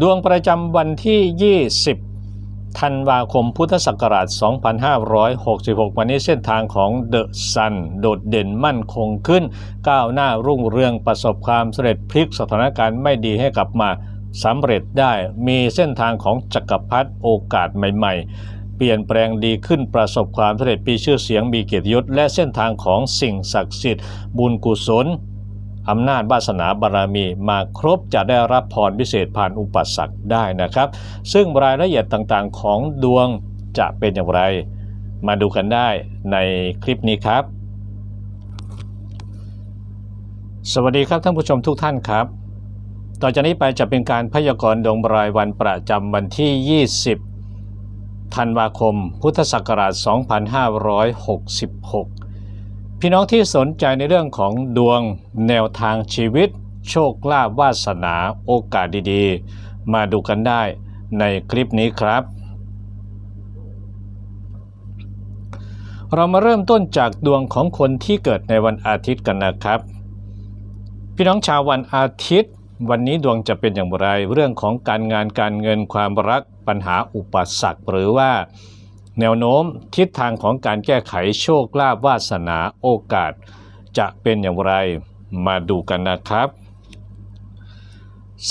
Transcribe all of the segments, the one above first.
ดวงประจำวันที่ 20 ธันวาคมพุทธศักราช 2566 วันนี้เส้นทางของเดอะซันโดดเด่นมั่นคงขึ้น ก้าวหน้ารุ่งเรืองประสบความสำเร็จพลิกสถานการณ์ไม่ดีให้กลับมาสำเร็จได้มีเส้นทางของจักรพรรดิโอกาสใหม่ ๆ เปลี่ยนแปลงดีขึ้นประสบความสำเร็จมีชื่อเสียงมีเกียรติยศและเส้นทางของสิ่งศักดิ์สิทธิ์บุญกุศล อำนาจวาสนาบารมีมาครบจะได้รับพรพิเศษผ่านอุปสรรคได้นะครับ ซึ่งรายละเอียดต่างๆของดวงจะเป็นอย่างไร มาดูกันได้ในคลิปนี้ครับ สวัสดีครับท่านผู้ชมทุกท่านครับ ต่อจากนี้ไปจะเป็นการพยากรณ์ดวงรายวันประจำวันที่ 20 ธันวาคม พุทธศักราช 2566 พี่น้องที่สนใจในเรื่องของดวงแนวทางชีวิต โชคลาภวาสนาโอกาสดีๆ มาดูกันได้ในคลิปนี้ครับ เรามาเริ่มต้นจากดวงของคนที่เกิดในวันอาทิตย์กันนะครับ พี่น้องชาววันอาทิตย์ วันนี้ดวงจะเป็นอย่างไร เรื่องของการงานการเงินความรักปัญหาอุปสรรคหรือว่า แนวโน้มทิศทางของการแก้ไขโชคลาภวาสนาโอกาส จะเป็นอย่างไรมาดูกันนะครับ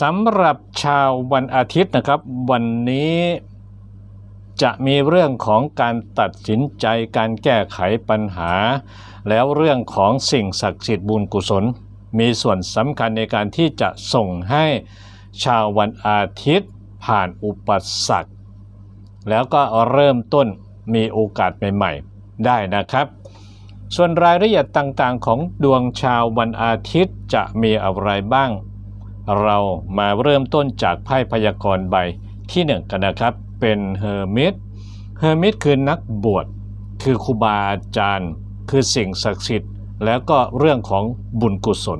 สำหรับชาววันอาทิตย์นะครับ วันนี้จะมีเรื่องของการตัดสินใจการแก้ไขปัญหา แล้วเรื่องของสิ่งศักดิ์สิทธิ์บุญกุศล มีส่วนสำคัญในการที่จะส่งให้ชาววันอาทิตย์ผ่านอุปสรรค แล้วก็เริ่มต้นมีโอกาสใหม่ๆ ได้นะครับ ส่วนรายละเอียดต่างๆ ของดวงชาววันอาทิตย์จะมีอะไรบ้าง เรามาเริ่มต้นจากไพ่พยากรณ์ใบที่หนึ่งกันนะครับ เป็นเฮอร์มิตเฮอร์มิตคือนักบวชคือครูบาอาจารย์ คือสิ่งศักดิ์สิทธิ์ แล้วก็เรื่องของบุญกุศล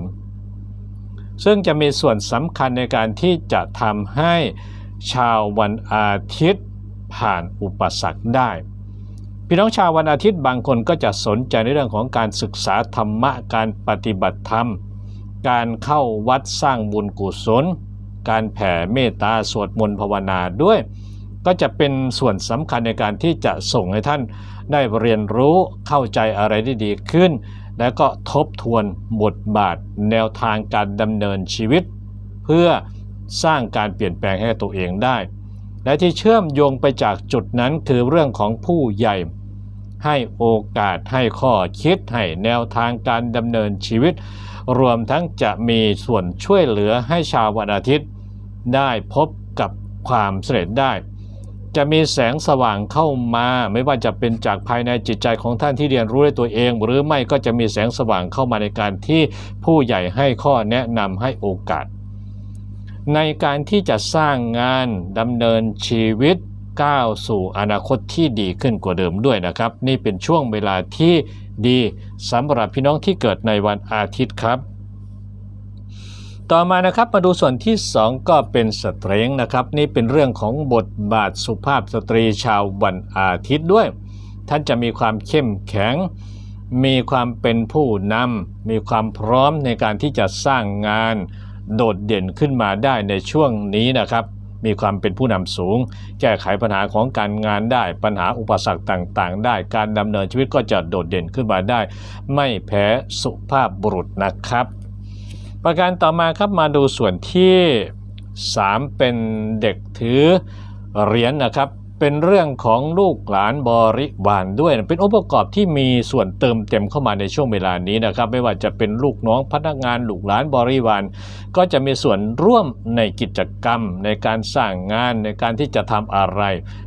ซึ่งจะมีส่วนสำคัญในการที่จะทำให้ชาววันอาทิตย์ ผ่านอุปสรรคได้ พี่น้องชาววันอาทิตย์บางคนก็จะสนใจในเรื่องของการศึกษาธรรมะการปฏิบัติธรรม การเข้าวัดสร้างบุญกุศล การแผ่เมตตาสวดมนต์ภาวนาด้วย ก็จะเป็นส่วนสำคัญในการที่จะส่งให้ท่านได้เรียนรู้เข้าใจอะไรได้ดีขึ้น และก็ทบทวนบทบาทแนวทางการดำเนินชีวิต เพื่อสร้างการเปลี่ยนแปลงให้ตัวเองได้ และที่เชื่อมโยงไปจากจุดนั้นคือเรื่องของผู้ใหญ่ ให้โอกาสให้ข้อคิดให้แนวทางการดำเนินชีวิต รวมทั้งจะมีส่วนช่วยเหลือให้ชาววันอาทิตย์ ได้พบกับความสำเร็จได้ จะมีแสงสว่างเข้ามาไม่ว่าจะเป็นจากภายในจิตใจของท่านที่เรียนรู้ด้วยตัวเอง หรือไม่ก็จะมีแสงสว่างเข้ามาในการที่ผู้ใหญ่ให้ข้อแนะนำให้โอกาส ในการที่จะสร้างงานดำเนินชีวิตก้าวสู่อนาคตที่ดีขึ้นกว่าเดิมด้วยนะครับ นี่เป็นช่วงเวลาที่ดีสำหรับพี่น้องที่เกิดในวันอาทิตย์ครับ ต่อมานะครับมาดูส่วนที่ 2 ก็เป็นสเตรงนะครับ นี่เป็นเรื่องของบทบาทสุภาพสตรีชาววันอาทิตย์ด้วย ท่านจะมีความเข้มแข็ง มีความเป็นผู้นำมีความพร้อมในการที่จะสร้างงาน โดดเด่นขึ้นมาได้ในช่วงนี้นะครับ มีความเป็นผู้นำสูง แก้ไขปัญหาของการงานได้ ปัญหาอุปสรรคต่างๆ ได้ การดำเนินชีวิตก็จะโดดเด่นขึ้นมาได้ ไม่แพ้สุภาพบุรุษนะครับ ประการต่อมาครับมาดูส่วนที่ 3 เป็นเด็กถือเหรียญนะครับ เป็นเรื่องของลูกหลานบริวารด้วยเป็นองค์ประกอบที่มีส่วนเติมเต็มเข้ามาในช่วงเวลานี้นะครับ ไม่ว่าจะเป็นลูกน้องพนักงานลูกหลานบริวารก็จะมีส่วนร่วมในกิจกรรม ในการสร้างงานในการที่จะทำอะไร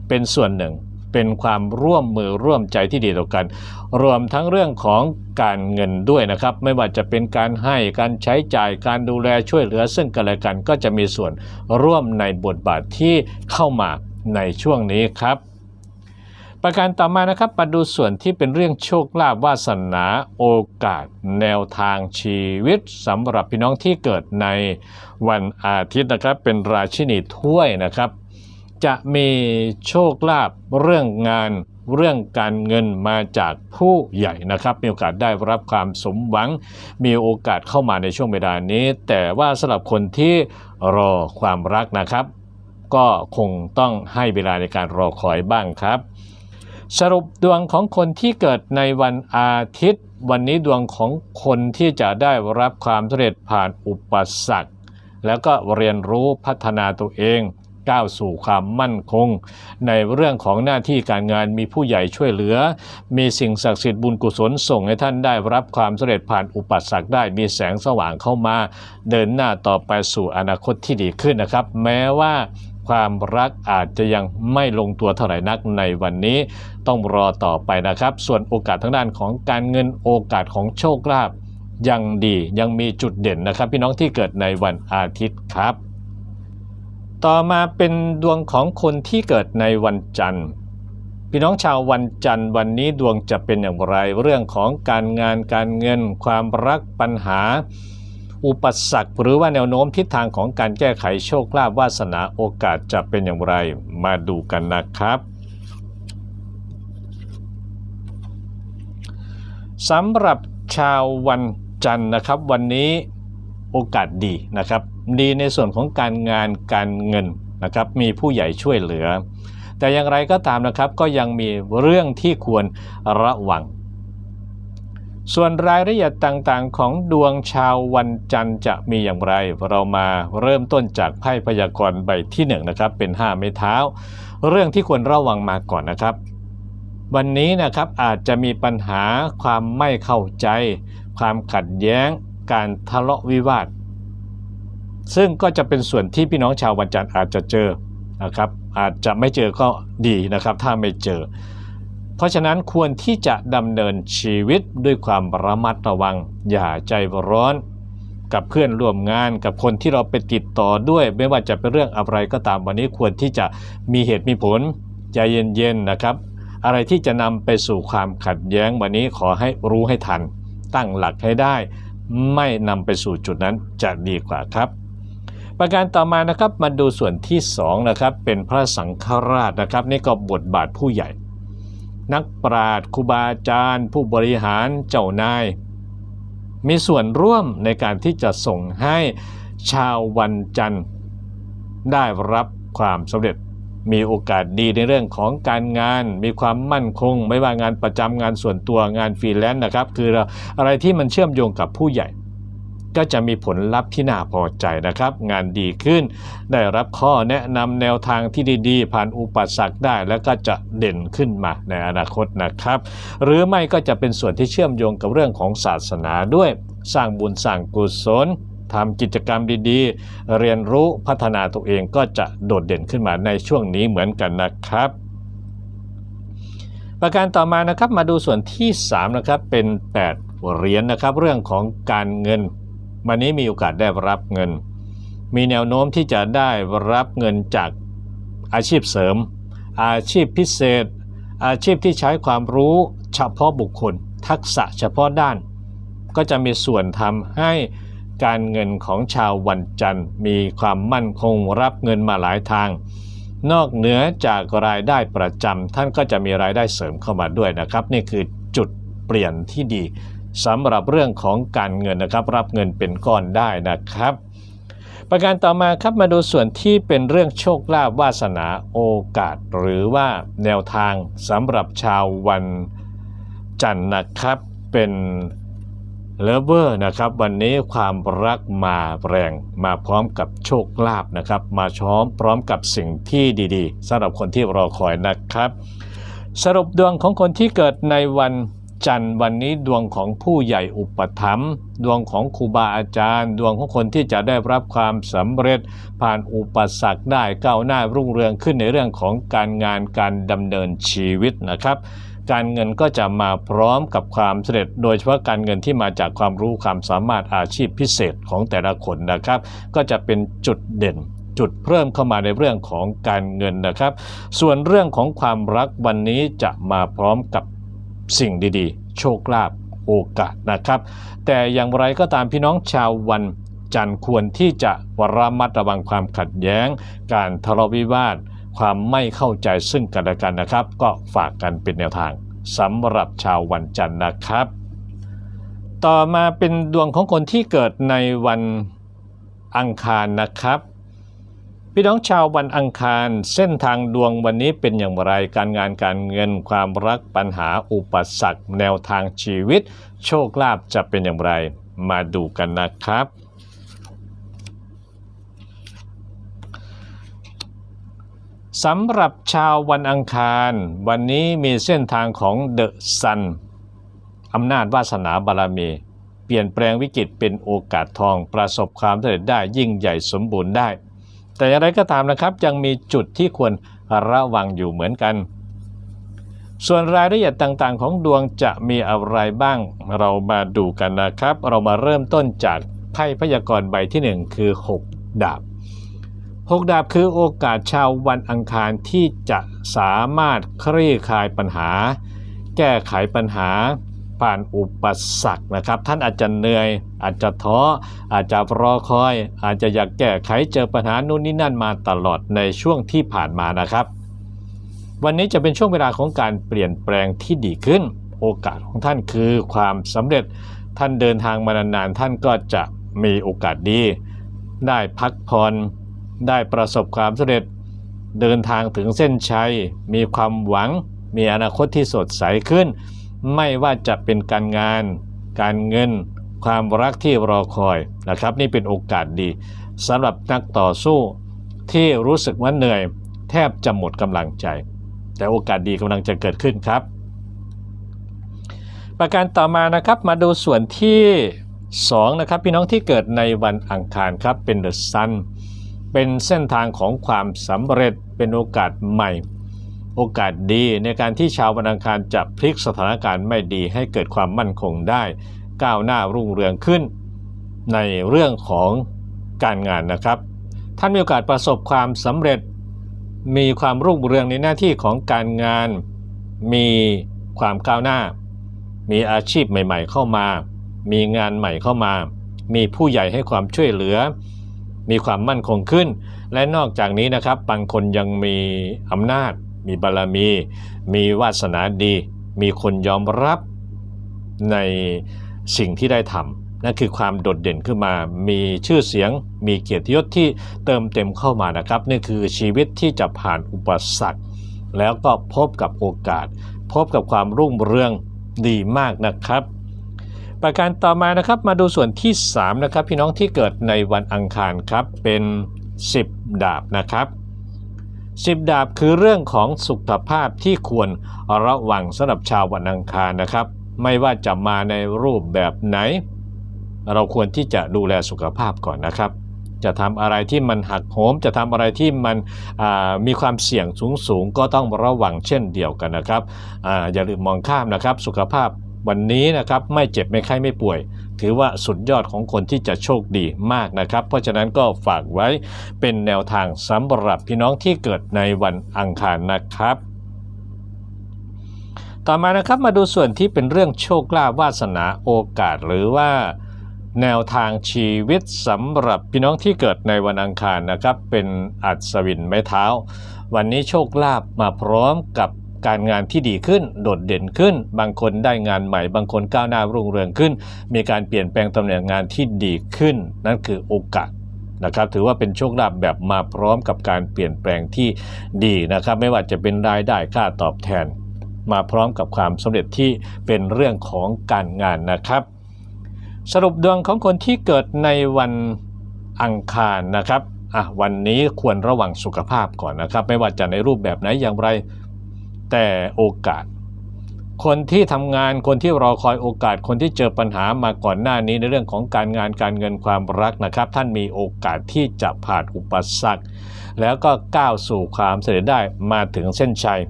เป็นส่วนหนึ่ง เป็นความร่วมมือร่วมใจที่ดีต่อกัน รวมทั้งเรื่องของการเงินด้วยนะครับ ไม่ว่าจะเป็นการให้การใช้จ่ายการดูแลช่วยเหลือซึ่งกันและกัน ก็จะมีส่วนร่วมในบทบาทที่เข้ามา ในช่วงนี้ครับ ประการต่อมานะครับมาดูส่วนที่เป็นเรื่องโชคลาภวาสนาโอกาส แนวทางชีวิตสำหรับพี่น้องที่เกิดในวันอาทิตย์นะครับ เป็นราชินีถ้วยนะครับ จะมีโชคลาภเรื่องงานเรื่องการเงินมาจากผู้ใหญ่นะครับ มีโอกาสได้รับความสมหวัง มีโอกาสเข้ามาในช่วงเวลานี้ แต่ว่าสำหรับคนที่รอความรักนะครับ ก็คงต้องให้เวลาในการรอคอยบ้างครับ สรุปดวงของคนที่เกิดในวันอาทิตย์ วันนี้ดวงของคนที่จะได้รับความสำเร็จผ่านอุปสรรค แล้วก็เรียนรู้พัฒนาตัวเองก้าวสู่ความมั่นคง ในเรื่องของหน้าที่การงานมีผู้ใหญ่ช่วยเหลือ มีสิ่งศักดิ์สิทธิ์บุญกุศลส่งให้ท่านได้รับความสำเร็จผ่านอุปสรรคได้มีแสงสว่างเข้ามา เดินหน้าต่อไปสู่อนาคตที่ดีขึ้นนะครับ แม้ว่า ความรักอาจจะยังไม่ลงตัวเท่าไหร่นักในวันนี้ ต้องรอต่อไปนะครับ ส่วนโอกาสทางด้านของการเงินโอกาสของโชคลาภยังดียังมีจุดเด่นนะครับ พี่น้องที่เกิดในวันอาทิตย์ครับ ต่อมาเป็นดวงของคนที่เกิดในวันจันทร์พี่น้องชาววันจันทร์วันนี้ดวงจะเป็นอย่างไรเรื่องของการงานการเงิน ความรักปัญหา อุปสรรคหรือว่าแนวโน้มทิศทางของการแก้ไขโชคลาภวาสนาโอกาสจะเป็นอย่างไรมาดูกันนะครับสำหรับชาววันจันทร์นะครับ วันนี้โอกาสดีนะครับ ดีในส่วนของการงานการเงินนะครับมีผู้ใหญ่ช่วยเหลือ แต่อย่างไรก็ตามนะครับก็ยังมีเรื่องที่ควรระวัง ส่วนรายละเอียดต่างๆ ของดวงชาววันจันทร์จะมีอย่างไร เรามาเริ่มต้นจากไพ่พยากรณ์ใบที่1นนะครับ เป็น 5 ไม้เท้า เรื่องที่ควรระวังมาก่อนนะครับ วันนี้นะครับอาจจะมีปัญหาความไม่เข้าใจ ความขัดแย้ง การทะเลาะวิวาท ซึ่งก็จะเป็นส่วนที่พี่น้องชาววันจันทร์อาจจะเจอนะครับ อาจจะไม่เจอก็ดีนะครับ ถ้าไม่เจอ เพราะฉะนั้นควรที่จะดำเนินชีวิตด้วยความระมัดระวัง อย่าใจร้อน กับเพื่อนร่วมงานกับคนที่เราไปติดต่อด้วย ไม่ว่าจะเป็นเรื่องอะไรก็ตามวันนี้ควรที่จะมีเหตุมีผลใจเย็นๆนะครับ อะไรที่จะนำไปสู่ความขัดแย้งวันนี้ขอให้รู้ให้ทัน ตั้งหลักให้ได้ ไม่นำไปสู่จุดนั้นจะดีกว่าครับประการต่อมานะครับมาดูส่วนที่2นะครับเป็นพระสังฆราชนะครับ นี่ก็บทบาทผู้ใหญ่ นักปราชญ์ครูบาอาจารย์ ผู้บริหารเจ้านาย มีส่วนร่วมในการที่จะส่งให้ชาววันจันทร์ ได้รับความสำเร็จมีโอกาสดีในเรื่องของการงาน มีความมั่นคง ไม่ว่างานประจำงานส่วนตัวงานฟรีแลนซ์นะครับ คืออะไรที่มันเชื่อมโยงกับผู้ใหญ่ ก็จะมีผลลัพธ์ที่น่าพอใจนะครับ งานดีขึ้น ได้รับข้อแนะนำแนวทางที่ดีๆ ผ่านอุปสรรคได้ แล้วก็จะเด่นขึ้นมาในอนาคตนะครับ หรือไม่ก็จะเป็นส่วนที่เชื่อมโยงกับเรื่องของศาสนาด้วย สร้างบุญสร้างกุศลทำกิจกรรมดีๆ เรียนรู้พัฒนาตัวเองก็จะโดดเด่นขึ้นมาในช่วงนี้เหมือนกันนะครับ ประการต่อมานะครับมาดูส่วนที่3นะครับเป็น 8 เหรียญนนะครับ เรื่องของการเงิน วันนี้มีโอกาสได้รับเงิน มีแนวโน้มที่จะได้รับเงินจากอาชีพเสริม อาชีพพิเศษ อาชีพที่ใช้ความรู้เฉพาะบุคคล ทักษะเฉพาะด้าน ก็จะมีส่วนทำให้การเงินของชาววันจันทร์ มีความมั่นคงรับเงินมาหลายทาง นอกเหนือจากรายได้ประจำท่านก็จะมีรายได้เสริมเข้ามาด้วยนะครับ นี่คือจุดเปลี่ยนที่ดี สำหรับเรื่องของการเงินนะครับ รับเงินเป็นก้อนได้นะครับ ประการต่อมาครับมาดูส่วนที่เป็นเรื่องโชคลาภวาสนาโอกาส หรือว่าแนวทางสำหรับชาววันจันทร์นะครับเป็นเลเวอร์นะครับวันนี้ความรักมาแรงมาพร้อมกับโชคลาภนะครับ มาช้อมพร้อมกับสิ่งที่ดีๆสำหรับคนที่รอคอยนะครับ สรุปดวงของคนที่เกิดในวัน จันทร์วันนี้ดวงของผู้ใหญ่อุปถัมภ์ดวงของครูบาอาจารย์ ดวงของคนที่จะได้รับความสำเร็จ ผ่านอุปสรรคได้ก้าวหน้ารุ่งเรืองขึ้นในเรื่องของการงานการดำเนินชีวิตนะครับ การเงินก็จะมาพร้อมกับความสำเร็จ โดยเฉพาะการเงินที่มาจากความรู้ความสามารถอาชีพพิเศษของแต่ละคนนะครับ ก็จะเป็นจุดเด่นจุดเพิ่มเข้ามาในเรื่องของการเงินนะครับ ส่วนเรื่องของความรักวันนี้จะมาพร้อมกับ สิ่งดีๆ โชคลาภโอกาสนะครับ แต่อย่างไรก็ตามพี่น้องชาววันจันทร์ควรที่จะระมัดระวังความขัดแย้ง การทะเลาะวิวาท ความไม่เข้าใจซึ่งกันและกันนะครับ ก็ฝากกันเป็นแนวทางสำหรับชาววันจันทร์นะครับ ต่อมาเป็นดวงของคนที่เกิดในวันอังคารนะครับ พี่น้องชาววันอังคาร เส้นทางดวงวันนี้เป็นอย่างไรการงานการเงินความรักปัญหาอุปสรรค แนวทางชีวิต โชคลาภจะเป็นอย่างไรมาดูกันนะครับ สำหรับชาววันอังคาร วันนี้มีเส้นทางของเดอะซันอำนาจวาสนาบารมีเปลี่ยนแปลงวิกฤตเป็นโอกาสทองประสบความสำเร็จได้ยิ่งใหญ่สมบูรณ์ได้ แต่อย่างไรก็ตามนะครับยังมีจุดที่ควรระวังอยู่เหมือนกัน ส่วนรายละเอียดต่างๆ ของดวงจะมีอะไรบ้าง เรามาดูกันนะครับ เรามาเริ่มต้นจากไพ่พยากรณ์ใบที่ 1 คือ 6 ดาบ 6 ดาบคือโอกาสชาววันอังคารที่จะสามารถคลี่คลายปัญหา แก้ไขปัญหา ผ่านอุปสรรคนะครับ ท่านอาจจะเหนื่อย อาจจะท้ออาจจะรอคอย อาจจะอยากแก้ไขเจอปัญหานู่นนี่นั่นมาตลอดในช่วงที่ผ่านมานะครับ วันนี้จะเป็นช่วงเวลาของการเปลี่ยนแปลงที่ดีขึ้น โอกาสของท่านคือความสำเร็จท่านเดินทางมานานๆท่านก็จะมีโอกาสดี ได้พักผ่อนได้ประสบความสำเร็จ เดินทางถึงเส้นชัย มีความหวัง มีอนาคตที่สดใสขึ้น ไม่ว่าจะเป็นการงาน การเงิน ความรักที่รอคอยนะครับ นี่เป็นโอกาสดีสำหรับนักต่อสู้ที่รู้สึกว่าเหนื่อย แทบจะหมดกำลังใจ แต่โอกาสดีกำลังจะเกิดขึ้นครับ ประการต่อมานะครับมาดูส่วนที่2นะครับพี่น้องที่เกิดในวันอังคารครับเป็นเดอะซันเป็นเส้นทางของความสำเร็จเป็นโอกาสใหม่ โอกาสดีในการที่ชาววันอังคารจะพลิกสถานการณ์ไม่ดีให้เกิดความมั่นคงได้ ก้าวหน้ารุ่งเรืองขึ้น ในเรื่องของการงานนะครับ ท่านมีโอกาสประสบความสำเร็จ มีความรุ่งเรืองในหน้าที่ของการงาน มีความก้าวหน้า มีอาชีพใหม่ ๆ เข้ามา มีงานใหม่เข้ามา มีผู้ใหญ่ให้ความช่วยเหลือ มีความมั่นคงขึ้น และนอกจากนี้นะครับบางคนยังมีอำนาจ มีบารมี มีวาสนาดี มีคนยอมรับในสิ่งที่ได้ทำนั่นคือความโดดเด่นขึ้นมา มีชื่อเสียง มีเกียรติยศที่เติมเต็มเข้ามานะครับนี่คือชีวิตที่จะผ่านอุปสรรค แล้วก็พบกับโอกาส พบกับความรุ่งเรืองดีมากนะครับ ประการต่อมานะครับมาดูส่วนที่3นะครับพี่น้องที่เกิดในวันอังคารครับเป็น 10 ดาบนะครับ 10ดาบคือเรื่องของสุขภาพที่ควรระวังสำหรับชาววันอังคารนะครับ ไม่ว่าจะมาในรูปแบบไหน เราควรที่จะดูแลสุขภาพก่อนนะครับ จะทำอะไรที่มันหักโหม จะทำอะไรที่มันมีความเสี่ยงสูงสูงก็ต้องระวังเช่นเดียวกันนะครับออย่าลืมมองข้ามนะครับ สุขภาพวันนี้นะครับไม่เจ็บไม่ไข้ไม่ป่วย ถือว่าสุดยอดของคนที่จะโชคดีมากนะครับ เพราะฉะนั้นก็ฝากไว้เป็นแนวทางสำหรับพี่น้องที่เกิดในวันอังคารนะครับต่อมานะครับมาดูส่วนที่เป็นเรื่องโชคลาภวาสนาโอกาสหรือว่า แนวทางชีวิตสำหรับพี่น้องที่เกิดในวันอังคารนะครับ เป็นอัศวินไม้เท้า วันนี้โชคลาภมาพร้อมกับ การงานที่ดีขึ้น โดดเด่นขึ้น บางคนได้งานใหม่ บางคนก้าวหน้ารุ่งเรืองขึ้น มีการเปลี่ยนแปลงตำแหน่งงานที่ดีขึ้น นั่นคือโอกาสนะครับถือว่าเป็นโชคลาภแบบมาพร้อมกับการเปลี่ยนแปลงที่ดีนะครับ ไม่ว่าจะเป็นรายได้ค่าตอบแทน มาพร้อมกับความสำเร็จที่เป็นเรื่องของการงานนะครับ สรุปดวงของคนที่เกิดในวันอังคารนะครับอะวันนี้ควรระวังสุขภาพก่อนนะครับ ไม่ว่าจะในรูปแบบไหนอย่างไร แต่โอกาส คนที่ทำงานคนที่รอคอยโอกาส คนที่เจอปัญหามาก่อนหน้านี้ในเรื่องของการงานการเงินความรักนะครับ ท่านมีโอกาสที่จะผ่านอุปสรรค แล้วก็ก้าวสู่ความสำเร็จได้มาถึงเส้นชัย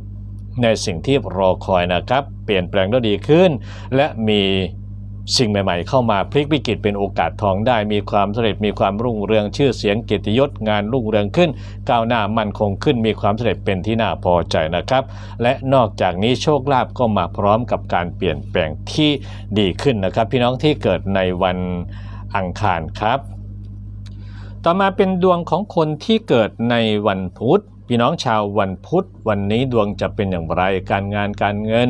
ในสิ่งที่รอคอยนะครับ เปลี่ยนแปลงได้ดีขึ้น และมี สิ่งใหม่ๆ เข้ามาพลิกวิกฤตเป็นโอกาสทองได้ มีความสำเร็จมีความรุ่งเรืองชื่อเสียงเกียรติยศงานรุ่งเรืองขึ้น ก้าวหน้ามั่นคงขึ้น มีความสำเร็จเป็นที่น่าพอใจนะครับ และนอกจากนี้โชคลาภก็มาพร้อมกับการเปลี่ยนแปลงที่ดีขึ้นนะครับ พี่น้องที่เกิดในวันอังคารครับ ต่อมาเป็นดวงของคนที่เกิดในวันพุธ พี่น้องชาววันพุธวันนี้ดวงจะเป็นอย่างไร การงานการเงิน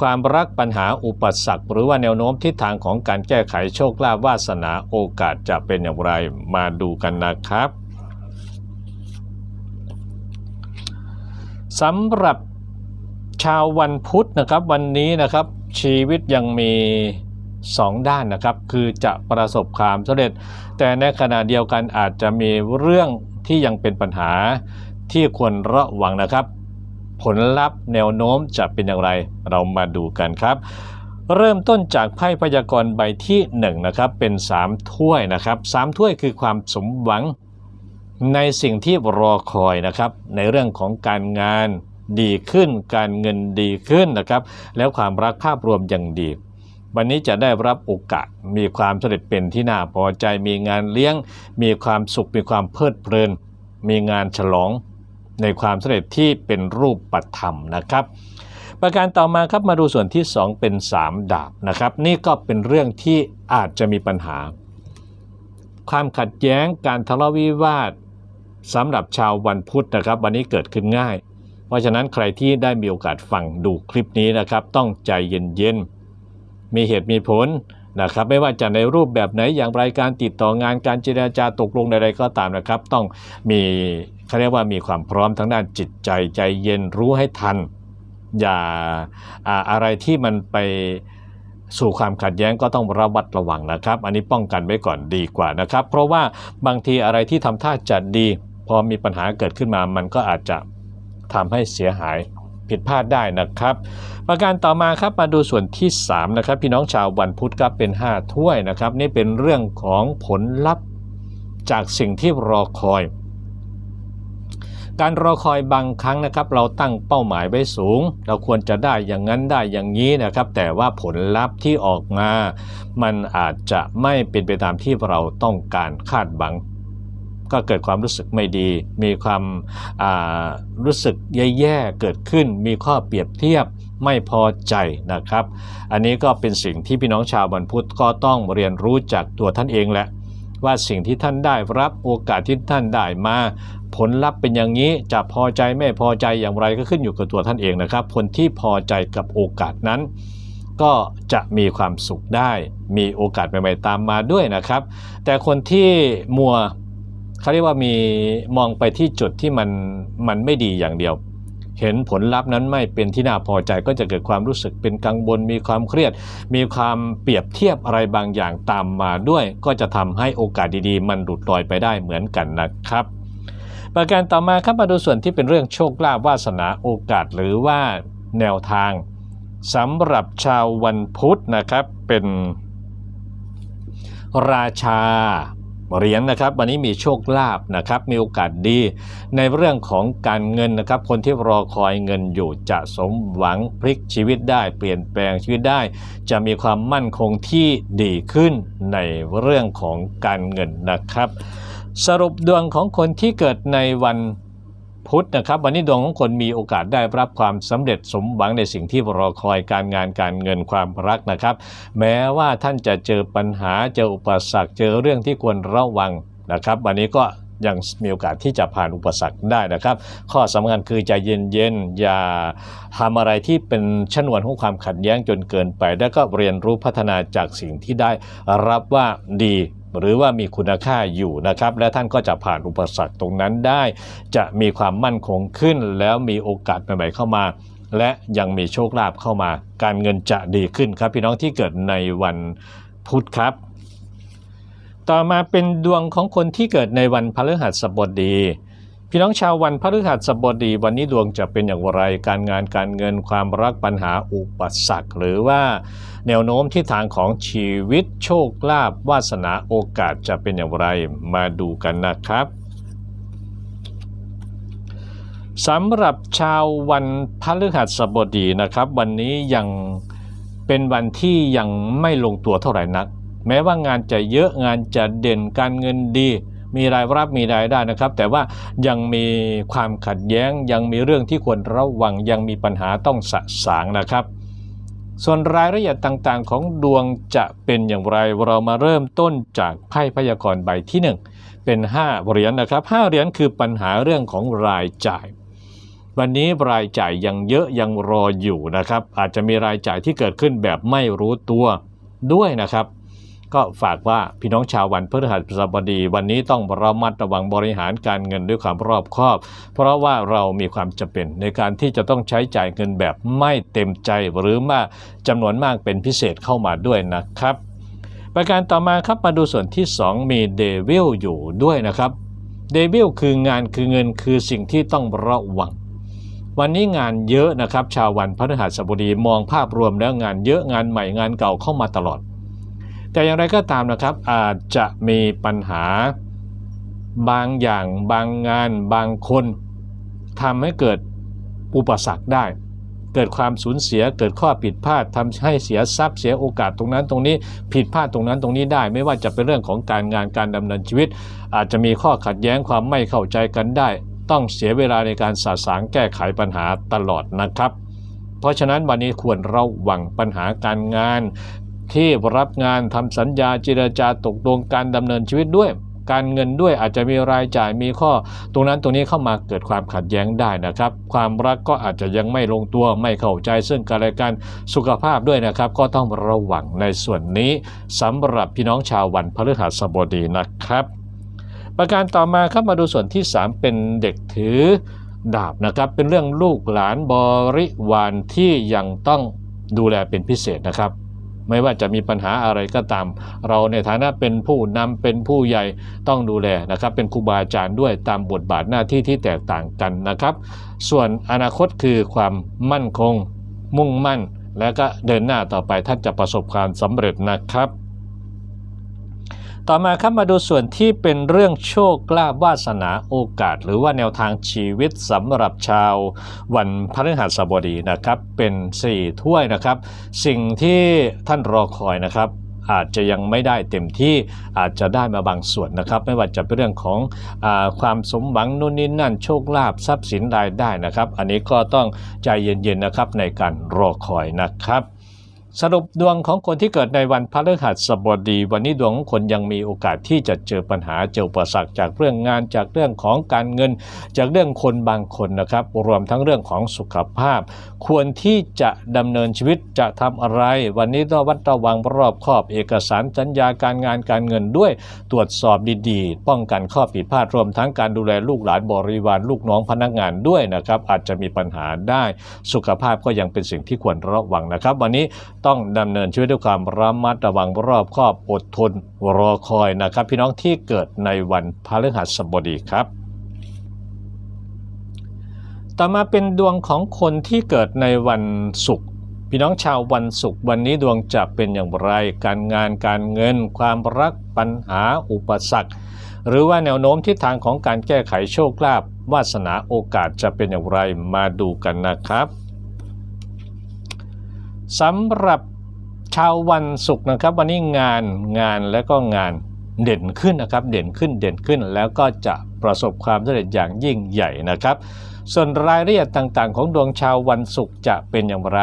ความรักปัญหาอุปสรรค หรือว่าแนวโน้มทิศทางของการแก้ไขโชคลาภวาสนาโอกาสจะเป็นอย่างไรมาดูกันนะครับสำหรับชาววันพุธนะครับวันนี้นะครับชีวิตยังมีสองด้านนะครับ คือจะประสบความสำเร็จ แต่ในขณะเดียวกันอาจจะมีเรื่องที่ยังเป็นปัญหา ที่ควรระวังนะครับ ผลลัพธ์แนวโน้มจะเป็นอย่างไรเรามาดูกันครับ เริ่มต้นจากไพ่พยากรณ์ใบที่1นะครับเป็น 3 ถ้วยนะครับ 3 ถ้วยคือความสมหวังในสิ่งที่รอคอยนะครับ ในเรื่องของการงานดีขึ้น การเงินดีขึ้นนะครับ แล้วความรักภาพรวมยังดี วันนี้จะได้รับโอกาส มีความสำเร็จเป็นที่น่าพอใจ มีงานเลี้ยง มีความสุข มีความเพลิดเพลิน มีงานฉลอง ในความสำเร็จที่เป็นรูปปัธรรมนะครับ ประการต่อมาครับมาดูส่วนที่ 2 เป็น 3 ดาบนะครับ นี่ก็เป็นเรื่องที่อาจจะมีปัญหา ความขัดแย้งการทะเลาะวิวาทสำหรับชาววันพุธนะครับ วันนี้เกิดขึ้นง่าย เพราะฉะนั้นใครที่ได้มีโอกาสฟังดูคลิปนี้นะครับ ต้องใจเย็นๆมีเหตุมีผล นะครับไม่ว่าจะในรูปแบบไหนอย่างไรการติดต่องานการเจรจาตกลงใดๆก็ตามนะครับ ต้องมีเขาเรียกว่ามีความพร้อมทั้งด้านจิตใจใจเย็นรู้ให้ทัน อย่าอะไรที่มันไปสู่ความขัดแย้งก็ต้องระวัดระวังนะครับ อันนี้ป้องกันไว้ก่อนดีกว่านะครับ เพราะว่าบางทีอะไรที่ทำท่าจะดี พอมีปัญหาเกิดขึ้นมามันก็อาจจะทำให้เสียหาย ผิดพลาดได้นะครับ ประการต่อมาครับมาดูส่วนที่ 3 นะครับ พี่น้องชาววันพุธครับเป็น 5 ถ้วยนะครับ นี่เป็นเรื่องของผลลัพธ์จากสิ่งที่รอคอย การรอคอยบางครั้งนะครับ เราตั้งเป้าหมายไว้สูง เราควรจะได้อย่างนั้นได้อย่างนี้นะครับ แต่ว่าผลลัพธ์ที่ออกมา มันอาจจะไม่เป็นไปตามที่เราต้องการคาดหวัง ก็เกิดความรู้สึกไม่ดี มีความารู้สึกแย่ๆเกิดขึ้น มีข้อเปรียบเทียบไม่พอใจนะครับ อันนี้ก็เป็นสิ่งที่พี่น้องชาวบรรพุทธก็ต้องเรียนรู้จากตัวท่านเองแหละ ว่าสิ่งที่ท่านได้รับโอกาสที่ท่านได้มา ผลลัพธ์เป็นอย่างนี้จะพอใจไม่พอใจอย่างไรก็ขึ้นอยู่กับตัวท่านเองนะครับ คนที่พอใจกับโอกาสนั้น ก็จะมีความสุขได้ มีโอกาสใหม่ๆตามมาด้วยนะครับ แต่คนที่มัว เขาเรียกว่ามีมองไปที่จุดที่มันมันไม่ดีอย่างเดียว เห็นผลลัพธ์นั้นไม่เป็นที่น่าพอใจก็จะเกิดความรู้สึกเป็นกังวลมีความเครียด มีความเปรียบเทียบอะไรบางอย่างตามมาด้วย ก็จะทำให้โอกาสดีๆ มันหลุดลอยไปได้เหมือนกันนะครับ ประการต่อมาครับมาดูส่วนที่เป็นเรื่องโชคลาภวาสนาโอกาสหรือว่าแนวทางสำหรับชาววันพุธนะครับเป็นราชา เหรียญนะครับวันนี้มีโชคลาภนะครับมีโอกาสดี ในเรื่องของการเงินนะครับ คนที่รอคอยเงินอยู่จะสมหวังพลิกชีวิตได้ เปลี่ยนแปลงชีวิตได้ จะมีความมั่นคงที่ดีขึ้นในเรื่องของการเงินนะครับ สรุปดวงของคนที่เกิดในวัน พุธนะครับ วันนี้ดวงของคนมีโอกาสได้รับความสำเร็จสมหวังในสิ่งที่รอคอยการงานการเงินความรักนะครับ แม้ว่าท่านจะเจอปัญหาเจออุปสรรคเจอเรื่องที่ควรระวังนะครับ วันนี้ก็ยังมีโอกาสที่จะผ่านอุปสรรคได้นะครับ ข้อสำคัญคือใจเย็นๆ อย่าทำอะไรที่เป็นชนวนของความขัดแย้งจนเกินไป แล้วก็เรียนรู้พัฒนาจากสิ่งที่ได้รับว่าดี หรือว่ามีคุณค่าอยู่นะครับ และท่านก็จะผ่านอุปสรรคตรงนั้นได้ จะมีความมั่นคงขึ้น แล้วมีโอกาสใหม่ๆเข้ามา และยังมีโชคลาภเข้ามา การเงินจะดีขึ้นครับ พี่น้องที่เกิดในวันพุธครับ ต่อมาเป็นดวงของคนที่เกิดในวันพฤหัสบดีพี่น้องชาววันพฤหัสบดี วันนี้ดวงจะเป็นอย่างไร การงานการเงินความรักปัญหาอุปสรรคหรือว่า แนวโน้มทิศทางของชีวิตโชคลาภวาสนาโอกาสจะเป็นอย่างไรมาดูกันนะครับสำหรับชาววันพฤหัสบดีนะครับ วันนี้ยังเป็นวันที่ยังไม่ลงตัวเท่าไหร่นัก แม้ว่างานจะเยอะงานจะเด่นการเงินดี มีรายรับมีรายได้นะครับ แต่ว่ายังมีความขัดแย้งยังมีเรื่องที่ควรระวังยังมีปัญหาต้องสะสางนะครับ ส่วนรายละเอียดต่างๆ ของดวงจะเป็นอย่างไร เรามาเริ่มต้นจากไพ่พยากรณ์ใบที่ 1 เป็น 5 เหรียญนนะครับ 5 เหรียญคือปัญหาเรื่องของรายจ่าย วันนี้รายจ่ายยังเยอะยังรออยู่นะครับ อาจจะมีรายจ่ายที่เกิดขึ้นแบบไม่รู้ตัวด้วยนะครับ ก็ฝากว่าพี่น้องชาววันพฤหัสบดีวันนี้ต้องระมัดระวังบริหารการเงินด้วยความรอบคอบ เพราะว่าเรามีความจำเป็นในการที่จะต้องใช้จ่ายเงินแบบไม่เต็มใจหรือมากจำนวนมากเป็นพิเศษเข้ามาด้วยนะครับ ประการต่อมาครับมาดูส่วนที่ 2 มีเดวิลอยู่ด้วยนะครับเดวิลคืองานคือเงินคือสิ่งที่ต้องระวังวันนี้งานเยอะนะครับ ชาววันพฤหัสบดีมองภาพรวมแล้วงานเยอะงานใหม่งานเก่าเข้ามาตลอด แต่อย่างไรก็ตามนะครับอาจจะมีปัญหาบางอย่างบางงานบางคนทำให้เกิดอุปสรรคได้ เกิดความสูญเสียเกิดข้อผิดพลาดทำให้เสียทรัพย์เสียโอกาสตรงนั้นตรงนี้ผิดพลาดตรงนั้นตรงนี้ได้ ไม่ว่าจะเป็นเรื่องของการงานการดำเนินชีวิต อาจจะมีข้อขัดแย้งความไม่เข้าใจกันได้ ต้องเสียเวลาในการสาสางแก้ไขปัญหาตลอดนะครับ เพราะฉะนั้นวันนี้ควรระวังปัญหาการงาน ที่รับงานทำสัญญาเจรจาตกลงการดำเนินชีวิตด้วย การเงินด้วยอาจจะมีรายจ่ายมีข้อ ตรงนั้นตรงนี้เข้ามาเกิดความขัดแย้งได้นะครับ ความรักก็อาจจะยังไม่ลงตัวไม่เข้าใจ ซึ่งกันและกันสุขภาพด้วยนะครับ ก็ต้องระวังในส่วนนี้สำหรับพี่น้องชาววันพฤหัสบดีนะครับ ประการต่อมาครับมาดูส่วนที่ 3 เป็นเด็กถือดาบนะครับเป็นเรื่องลูกหลานบริวารที่ยังต้องดูแลเป็นพิเศษนะครับ ไม่ว่าจะมีปัญหาอะไรก็ตาม เราในฐานะเป็นผู้นำเป็นผู้ใหญ่ต้องดูแลนะครับ เป็นครูบาอาจารย์ด้วยตามบทบาทหน้าที่ที่แตกต่างกันนะครับ ส่วนอนาคตคือความมั่นคง มุ่งมั่น และก็เดินหน้าต่อไปท่านจะประสบความสำเร็จนะครับ ต่อมาครับมาดูส่วนที่เป็นเรื่องโชคลาภวาสนาโอกาส หรือว่าแนวทางชีวิตสำหรับชาววันพฤหัสบดีนะครับ เป็น 4 ถ้วยนะครับ สิ่งที่ท่านรอคอยนะครับอาจจะยังไม่ได้เต็มที่อาจจะได้มาบางส่วนนะครับ ไม่ว่าจะเป็นเรื่องของอความสมหวังนู่นนี่นั่นโชคลาภทรัพย์สินรายได้นะครับ อันนี้ก็ต้องใจเย็นๆนะครับในการรอคอยนะครับ สรุปดวงของคนที่เกิดในวันพฤหัสบดี วันนี้ดวงของคนยังมีโอกาสที่จะเจอปัญหาเจออุปสรรคจากเรื่องงานจากเรื่องของการเงิน จากเรื่องคนบางคนนะครับ รวมทั้งเรื่องของสุขภาพ ควรที่จะดำเนินชีวิตจะทำอะไร วันนี้ต้องวัดระวังรอบคอบเอกสารสัญญาการงานการเงินด้วยตรวจสอบดีๆ ป้องกันข้อผิดพลาดรวมทั้งการดูแลลูกหลานบริวารลูกน้องพนักงานด้วยนะครับอาจจะมีปัญหาได้สุขภาพก็ยังเป็นสิ่งที่ควรระวังนะครับ วันนี้ต้องดำเนินชีวิตด้วยความระมัดระวังรอบคอบอดทนรอคอยนะครับ พี่น้องที่เกิดในวันพฤหัสบดีครับ ต่อมาเป็นดวงของคนที่เกิดในวันศุกร์พี่น้องชาววันศุกร์วันนี้ดวงจะเป็นอย่างไร การงานการเงิน ความรักปัญหาอุปสรรค หรือว่าแนวโน้มทิศทางของการแก้ไขโชคลาภวาสนาโอกาสจะเป็นอย่างไรมาดูกันนะครับ สำหรับชาววันศุกร์นะครับ วันนี้งานงานและก็งานเด่นขึ้นนะครับ เด่นขึ้นเด่นขึ้นแล้วก็จะประสบความสำเร็จอย่างยิ่งใหญ่นะครับ ส่วนรายละเอียดต่างๆ ของดวงชาววันศุกร์จะเป็นอย่างไร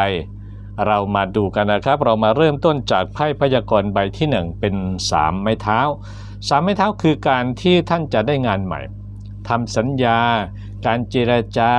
เรามาดูกันนะครับ เรามาเริ่มต้นจากไพ่พยากรณ์ใบที่ 1 เป็น 3 ไม้เท้า 3 ไม้เท้าคือการที่ท่านจะได้งานใหม่ทำสัญญา การเจรจา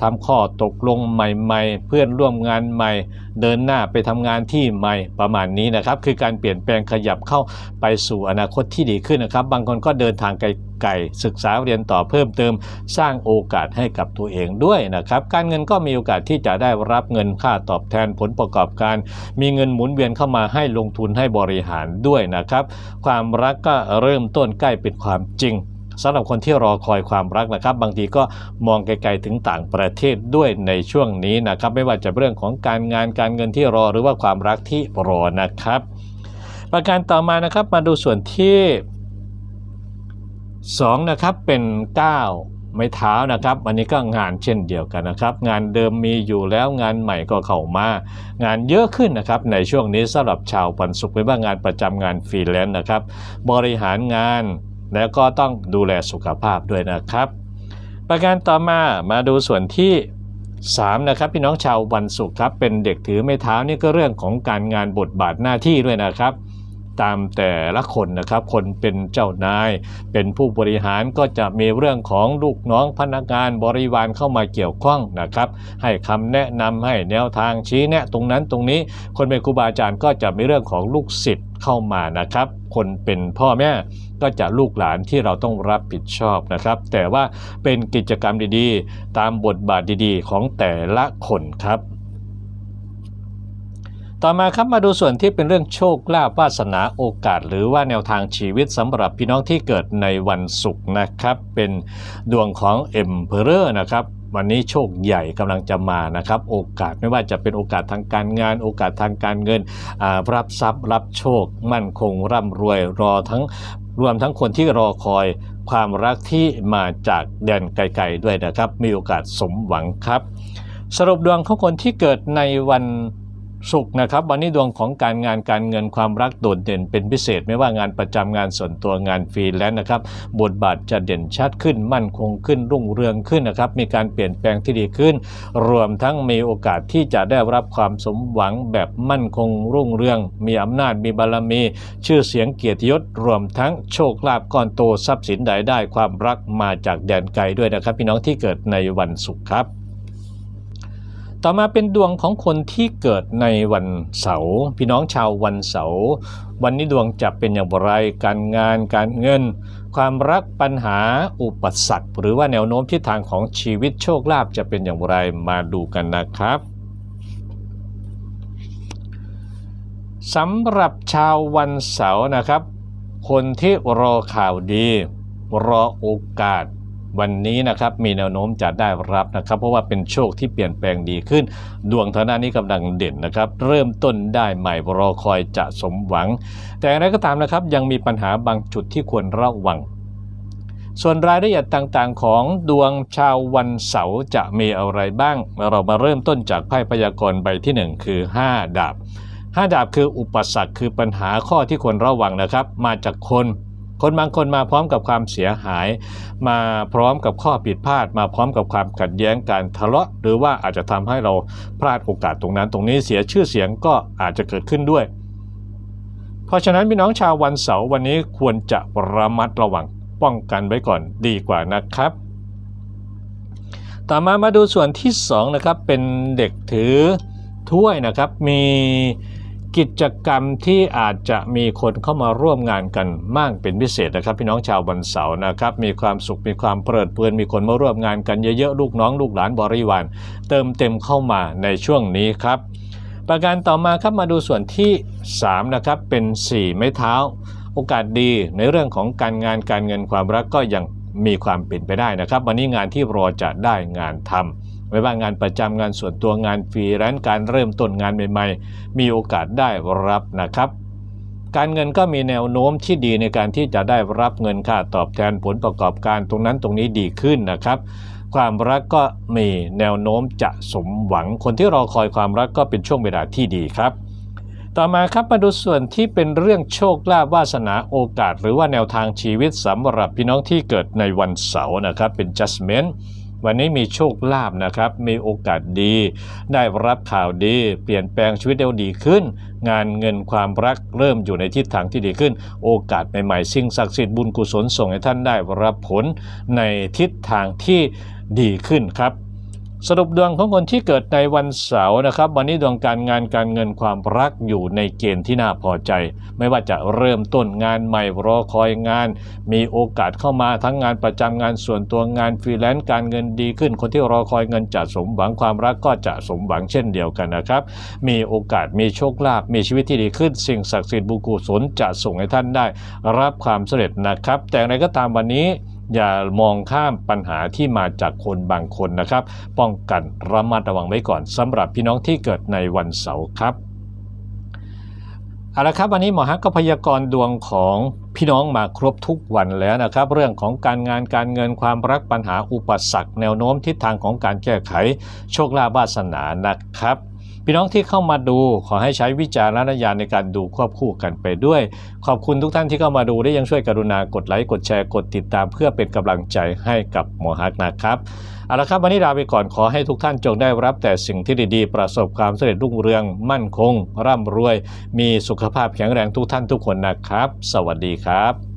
ทำข้อตกลงใหม่ๆ เพื่อนร่วมงานใหม่ เดินหน้าไปทำงานที่ใหม่ประมาณนี้นะครับ คือการเปลี่ยนแปลงขยับเข้าไปสู่อนาคตที่ดีขึ้นนะครับ บางคนก็เดินทางไกลๆศึกษาเรียนต่อเพิ่มเติม สร้างโอกาสให้กับตัวเองด้วยนะครับ การเงินก็มีโอกาสที่จะได้รับเงินค่าตอบแทนผลประกอบการ มีเงินหมุนเวียนเข้ามาให้ลงทุนให้บริหารด้วยนะครับ ความรักก็เริ่มต้นใกล้เป็นความจริง สำหรับคนที่รอคอยความรักนะครับ บางทีก็มองไกลๆถึงต่างประเทศด้วยในช่วงนี้นะครับ ไม่ว่าจะเรื่องของการงานการเงินที่รอหรือว่าความรักที่รอนะครับ ประการต่อมานะครับมาดูส่วนที่2นะครับเป็น9ไม้เท้านะครับอันนี้ก็งานเช่นเดียวกันนะครับ งานเดิมมีอยู่แล้วงานใหม่ก็เข้ามา งานเยอะขึ้นนะครับ ในช่วงนี้สำหรับชาวปันสุขไม่ว่างานประจำงานฟรีแลนซ์นะครับ บริหารงาน แล้วก็ต้องดูแลสุขภาพด้วยนะครับ ประการต่อมามาดูส่วนที่ 3 นะครับ พี่น้องชาววันศุกร์ครับเป็นเด็กถือไม้เท้านี่ก็เรื่องของการงานบทบาทหน้าที่ด้วยนะครับ ตามแต่ละคนนะครับ คนเป็นเจ้านาย เป็นผู้บริหารก็จะมีเรื่องของลูกน้องพนักงานบริวารเข้ามาเกี่ยวข้องนะครับ ให้คำแนะนำให้แนวทางชี้แนะตรงนั้นตรงนี้ คนเป็นครูบาอาจารย์ก็จะมีเรื่องของลูกศิษย์เข้ามานะครับ คนเป็นพ่อแม่ก็จะลูกหลานที่เราต้องรับผิดชอบนะครับ แต่ว่าเป็นกิจกรรมดีๆ ตามบทบาทดีๆ ของแต่ละคนครับ ต่อมาครับมาดูส่วนที่เป็นเรื่องโชคลาภวาสนาโอกาส หรือว่าแนวทางชีวิตสำหรับพี่น้องที่เกิดในวันศุกร์นะครับ เป็นดวงของ Emperor นะครับวันนี้โชคใหญ่กำลังจะมานะครับ โอกาสไม่ว่าจะเป็นโอกาสทางการงาน โอกาสทางการเงินรับทรัพย์รับโชค มั่นคงร่ำรวยรอทั้งรวมทั้งคนที่รอคอยความรักที่มาจากแดนไกลๆด้วยนะครับ มีโอกาสสมหวังครับ สรุปดวงของคนที่เกิดในวัน ศุกนะครับวันนี้ดวงของการงานการเงินความรักโดดเด่นเป็นพิเศษ ไม่ว่างานประจำงานส่วนตัวงานฟรีแลนซ์นะครับบทบาทจะเด่นชัดขึ้นมั่นคงขึ้นรุ่งเรืองขึ้นนะครับมีการเปลี่ยนแปลงที่ดีขึ้น รวมทั้งมีโอกาสที่จะได้รับความสมหวังแบบมั่นคงรุ่งเรือง มีอำนาจมีบารมี ชื่อเสียงเกียรติยศรวมทั้งโชคลาภก้อนโตทรัพย์สินใดได้ ความรักมาจากแดนไกลด้วยนะครับ พี่น้องที่เกิดในวันศุกร์ครับ ต่อมาเป็นดวงของคนที่เกิดในวันเสาร์พี่น้องชาววันเสาร์วันนี้ดวงจะเป็นอย่างไรการงานการเงิน ความรักปัญหาอุปสรรคหรือว่าแนวโน้มทิศทางของชีวิตโชคลาภจะเป็นอย่างไรมาดูกันนะครับสำหรับชาววันเสาร์นะครับ คนที่รอข่าวดี รอโอกาส วันนี้นะครับมีแนวโน้มจะได้รับนะครับ เพราะว่าเป็นโชคที่เปลี่ยนแปลงดีขึ้น ดวงทางด้านนี้กำลังเด่นนะครับ เริ่มต้นได้ใหม่รอคอยจะสมหวัง แต่อย่างไรก็ตามนะครับยังมีปัญหาบางจุดที่ควรระวัง ส่วนรายละเอียดต่างๆ ของดวงชาววันเสาร์จะมีอะไรบ้าง เรามาเริ่มต้นจากไพ่พยากรณ์ใบที่ 1 คือ 5 ดาบ 5 ดาบคืออุปสรรคคือปัญหาข้อที่ควรระวังนะครับ มาจากคน คนบางคนมาพร้อมกับความเสียหาย มาพร้อมกับข้อผิดพลาด มาพร้อมกับความขัดแย้งการทะเลาะ หรือว่าอาจจะทำให้เราพลาดโอกาสตรงนั้น ตรงนี้เสียชื่อเสียงก็อาจจะเกิดขึ้นด้วย เพราะฉะนั้นพี่น้องชาววันเสาร์วันนี้ควรจะระมัดระวังป้องกันไว้ก่อนดีกว่านะครับ ต่อมามาดูส่วนที่2นะครับเป็นเด็กถือถ้วยนะครับมี กิจกรรมที่อาจจะมีคนเข้ามาร่วมงานกันมากเป็นพิเศษนะครับ พี่น้องชาววันเสาร์นะครับ มีความสุขมีความเพลิดเพลินมีคนมาร่วมงานกันเยอะๆลูกน้องลูกหลานบริวารเติมเต็มเข้ามาในช่วงนี้ครับ ประการต่อมาครับมาดูส่วนที่3นะครับเป็น4ไม้เท้า โอกาสดีในเรื่องของการงานการเงินความรักก็ยังมีความเป็นไปได้นะครับ วันนี้งานที่รอจะได้งานทำ ไม่ว่างานประจำงานส่วนตัวงานฟรีแลนซ์การเริ่มต้นงานใหม่ๆ มีโอกาสได้รับนะครับ การเงินก็มีแนวโน้มที่ดีในการที่จะได้รับเงินค่าตอบแทนผลประกอบการตรงนั้นตรงนี้ดีขึ้นนะครับ ความรักก็มีแนวโน้มจะสมหวังคนที่รอคอยความรักก็เป็นช่วงเวลาที่ดีครับต่อมาครับมาดูส่วนที่เป็นเรื่องโชคลาภวาสนาโอกาส หรือว่าแนวทางชีวิตสำหรับพี่น้องที่เกิดในวันเสาร์นะครับเป็น judgment วันนี้มีโชคลาภนะครับ มีโอกาสดี ได้รับข่าวดี เปลี่ยนแปลงชีวิตได้ดีขึ้น งานเงินความรักเริ่มอยู่ในทิศทางที่ดีขึ้น โอกาสใหม่ๆสิ่งศักดิ์สิทธิ์บุญกุศลส่งให้ท่านได้รับผลในทิศทางที่ดีขึ้นครับ สรุปดวงของคนที่เกิดในวันเสาร์นะครับ วันนี้ดวงการงานการเงินความรักอยู่ในเกณฑ์ที่น่าพอใจ ไม่ว่าจะเริ่มต้นงานใหม่รอคอยงาน มีโอกาสเข้ามาทั้งงานประจำงานส่วนตัวงานฟรีแลนซ์การเงินดีขึ้น คนที่รอคอยเงินจะสมหวังความรักก็จะสมหวังเช่นเดียวกันนะครับ มีโอกาสมีโชคลาภมีชีวิตที่ดีขึ้น สิ่งศักดิ์สิทธิ์บุกุศลจะส่งให้ท่านได้ รับความสำเร็จนะครับ แต่อย่างไรก็ตามวันนี้ อย่ามองข้ามปัญหาที่มาจากคนบางคนนะครับ ป้องกันระมัดระวังไว้ก่อนสำหรับพี่น้องที่เกิดในวันเสาร์ครับเอาละครับวันนี้หมอฮักก็พยากรณ์ดวงของพี่น้องมาครบทุกวันแล้วนะครับ เรื่องของการงานการเงินความรักปัญหาอุปสรรค แนวโน้มทิศทางของการแก้ไข โชคลาภวาสนานะครับ พี่น้องที่เข้ามาดูขอให้ใช้วิจารณญาณในการดูควบคู่กันไปด้วย ขอบคุณทุกท่านที่เข้ามาดูได้ยังช่วยกรุณากดไลค์กดแชร์กดติดตามเพื่อเป็นกำลังใจให้กับหมอฮักนะครับเอาละครับวันนี้ลาไปก่อนขอให้ทุกท่านจงได้รับแต่สิ่งที่ดีๆ ประสบความสำเร็จรุ่งเรือง มั่นคง ร่ำรวย มีสุขภาพแข็งแรงทุกท่านทุกคนนะครับ สวัสดีครับ